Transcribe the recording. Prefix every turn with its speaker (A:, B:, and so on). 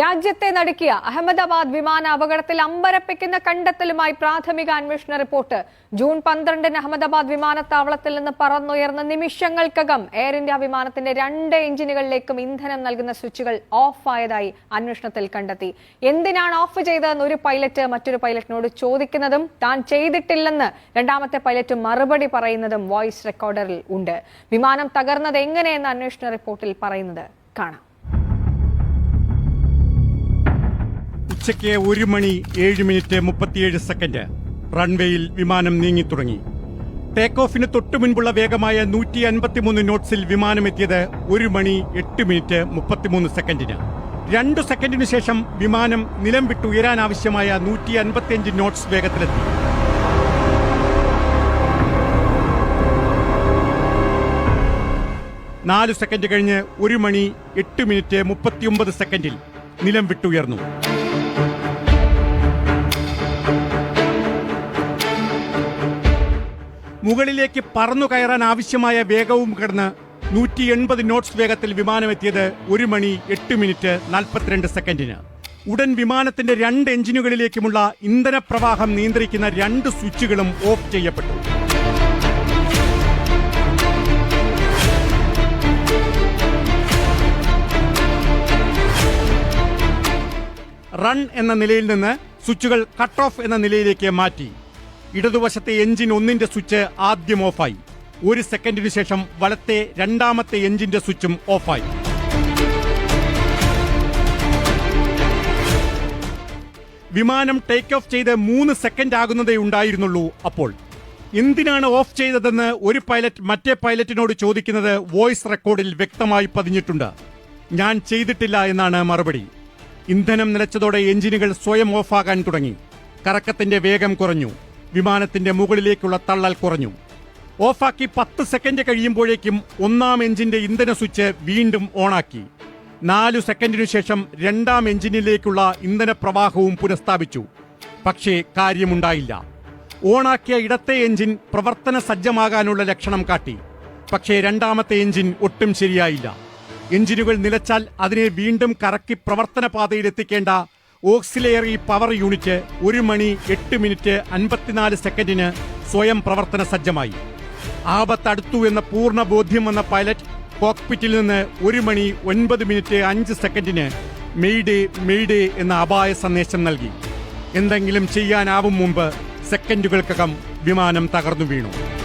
A: രാജ്യത്തെ നടുക്കിയ അഹമ്മദാബാദ് വിമാന അപകടത്തിൽ അമ്പരപ്പിക്കുന്ന കണ്ടെത്തലുമായി പ്രാഥമിക അന്വേഷണ റിപ്പോർട്ട്. ജൂൺ പന്ത്രണ്ടിന് അഹമ്മദാബാദ് വിമാനത്താവളത്തിൽ നിന്ന് പറന്നുയർന്ന നിമിഷങ്ങൾക്കകം എയർ ഇന്ത്യ വിമാനത്തിന്റെ രണ്ട് എഞ്ചിനുകളിലേക്കും ഇന്ധനം നൽകുന്ന സ്വിച്ചുകൾ ഓഫ് ആയതായി അന്വേഷണത്തിൽ കണ്ടെത്തി. എന്തിനാണ് ഓഫ് ചെയ്തതെന്ന് ഒരു പൈലറ്റ് മറ്റൊരു പൈലറ്റിനോട് ചോദിക്കുന്നതും താൻ ചെയ്തിട്ടില്ലെന്ന് രണ്ടാമത്തെ പൈലറ്റ് മറുപടി പറയുന്നതും വോയിസ് റെക്കോർഡറിൽ ഉണ്ട്. വിമാനം തകർന്നത് എങ്ങനെയെന്ന് അന്വേഷണ റിപ്പോർട്ടിൽ പറയുന്നത് കാണാം.
B: ഉച്ചയ്ക്ക് ഒരു മണി ഏഴ് മിനിറ്റ് മുപ്പത്തിയേഴ് സെക്കൻഡ്. റൺവേയിൽ വിമാനം നീങ്ങി തുടങ്ങി. ടേക്ക് ഓഫിന് തൊട്ടു മുൻപുള്ള വേഗമായ നൂറ്റി അൻപത്തിമൂന്ന് നോട്ട്സിൽ വിമാനം എത്തിയത് ഒരു മണി എട്ട് മിനിറ്റ് മുപ്പത്തിമൂന്ന് സെക്കൻഡിന്. രണ്ടു സെക്കൻഡിനു ശേഷം വിമാനം നിലം വിട്ടുയരാൻ ആവശ്യമായ നൂറ്റി അൻപത്തിയഞ്ച് നോട്ട്സ് വേഗത്തിലെത്തി. നാല് സെക്കൻഡ് കഴിഞ്ഞ് ഒരു മണി എട്ട് മിനിറ്റ് മുപ്പത്തിയൊമ്പത് സെക്കൻഡിൽ നിലം വിട്ടുയർന്നു മുകളിലേക്ക് പറന്നു കയറാൻ ആവശ്യമായ വേഗവും കടന്ന് നൂറ്റി എൺപത് നോട്ട്സ് വേഗത്തിൽ വിമാനമെത്തിയത് ഒരു മണി എട്ട് മിനിറ്റ് നാൽപ്പത്തിരണ്ട് സെക്കൻഡിന്. ഉടൻ വിമാനത്തിന്റെ രണ്ട് എഞ്ചിനുകളിലേക്കുമുള്ള ഇന്ധന പ്രവാഹം നിയന്ത്രിക്കുന്ന രണ്ട് സ്വിച്ചുകളും ഓഫ് ചെയ്യപ്പെട്ടു. റൺ എന്ന നിലയിൽ നിന്ന് സ്വിച്ചുകൾ കട്ട് ഓഫ് എന്ന നിലയിലേക്ക് മാറ്റി. ഇടതുവശത്തെ എഞ്ചിൻ ഒന്നിന്റെ സ്വിച്ച് ആദ്യം ഓഫായി ഒരു സെക്കൻഡിനു ശേഷം വലത്തെ രണ്ടാമത്തെ എഞ്ചിന്റെ സ്വിച്ചും ഓഫായി വിമാനം ടേക്ക് ഓഫ് ചെയ്ത് മൂന്ന് സെക്കൻഡ് ആകുന്നതേ ഉണ്ടായിരുന്നുള്ളൂ അപ്പോൾ. എന്തിനാണ് ഓഫ് ചെയ്തതെന്ന് ഒരു പൈലറ്റ് മറ്റേ പൈലറ്റിനോട് ചോദിക്കുന്നത് വോയിസ് റെക്കോർഡിൽ വ്യക്തമായി പതിഞ്ഞിട്ടുണ്ട്. ഞാൻ ചെയ്തിട്ടില്ല എന്നാണ് മറുപടി. ഇന്ധനം നിലച്ചതോടെ എഞ്ചിനുകൾ സ്വയം ഓഫാകാൻ തുടങ്ങി. കറക്കത്തിന്റെ വേഗം കുറഞ്ഞു. വിമാനത്തിന്റെ മുകളിലേക്കുള്ള തള്ളൽ കുറഞ്ഞു. ഓഫാക്കി പത്ത് സെക്കൻഡ് കഴിയുമ്പോഴേക്കും ഒന്നാം എഞ്ചിന്റെ ഇന്ധന സ്വിച്ച് വീണ്ടും ഓണാക്കി. നാലു സെക്കൻഡിനു ശേഷം രണ്ടാം എഞ്ചിനിലേക്കുള്ള ഇന്ധന പ്രവാഹവും പുനഃസ്ഥാപിച്ചു. പക്ഷേ കാര്യമുണ്ടായില്ല. ഓണാക്കിയ ഇടത്തെ എഞ്ചിൻ പ്രവർത്തന സജ്ജമാകാനുള്ള ലക്ഷണം കാട്ടി. പക്ഷേ രണ്ടാമത്തെ എഞ്ചിൻ ഒട്ടും ശരിയായില്ല. എഞ്ചിനുകൾ നിലച്ചാൽ അതിനെ വീണ്ടും കറക്കി പ്രവർത്തന പാതയിലെത്തിക്കേണ്ട ഓക്സിലറി പവർ യൂണിറ്റ് ഒരു മണി എട്ട് മിനിറ്റ് അൻപത്തിനാല് സെക്കൻഡിന് സ്വയം പ്രവർത്തന സജ്ജമായി. ആപത്തടുത്തു എന്ന പൂർണ ബോധ്യം വന്ന പൈലറ്റ് കോക്പിറ്റിൽ നിന്ന് ഒരു മണി ഒൻപത് മിനിറ്റ് അഞ്ച് സെക്കൻഡിന് മെയ്ഡേ മെയ്ഡേ എന്ന അപായ സന്ദേശം നൽകി. എന്തെങ്കിലും ചെയ്യാനാവും മുമ്പ് സെക്കൻഡുകൾക്കകം വിമാനം തകർന്നു വീണു.